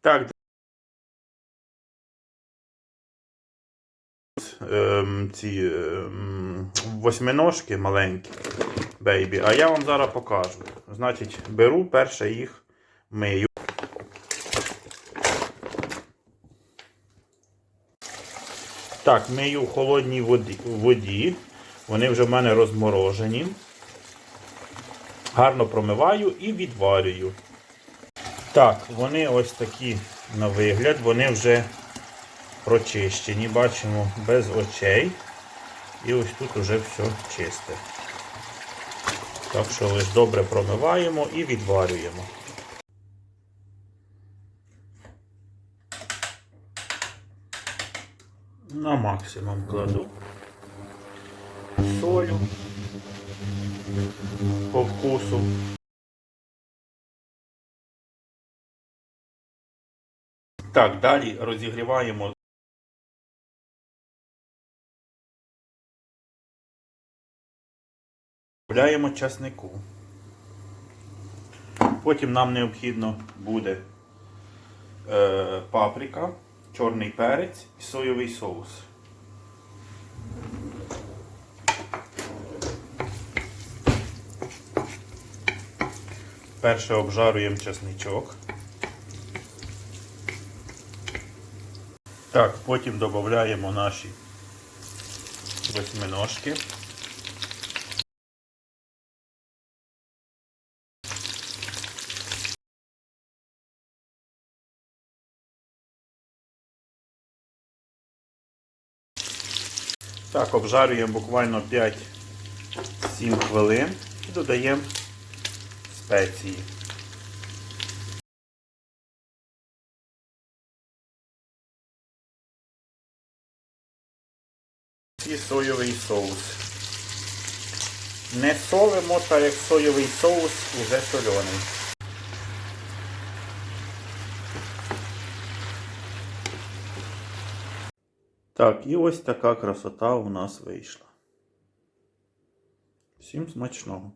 Так. Ем, ці ем, восьминожки маленькі, бейбі. А я вам зараз покажу. Значить, беру перше їх мию. Так, мию в холодній воді, воді. Вони вже в мене розморожені. Гарно промиваю і відварюю. Так, вони ось такі на вигляд, вони вже прочищені, бачимо, без очей. І ось тут уже все чисте. Так що лише добре промиваємо і відварюємо. На максимум кладу солю по вкусу. Так, далі розігріваємо. Додаємо часнику. Потім нам необхідно буде е, паприка, чорний перець і соєвий соус. Перше обжарюємо чесничок. Так, потім додаємо наші восьминожки. Так, обжарюємо буквально 5-7 хвилин і додаємо спеції. І соєвий соус. Не солимо, так як соєвий соус уже соляний. Так, і ось така красота у нас вийшла. Всім смачного.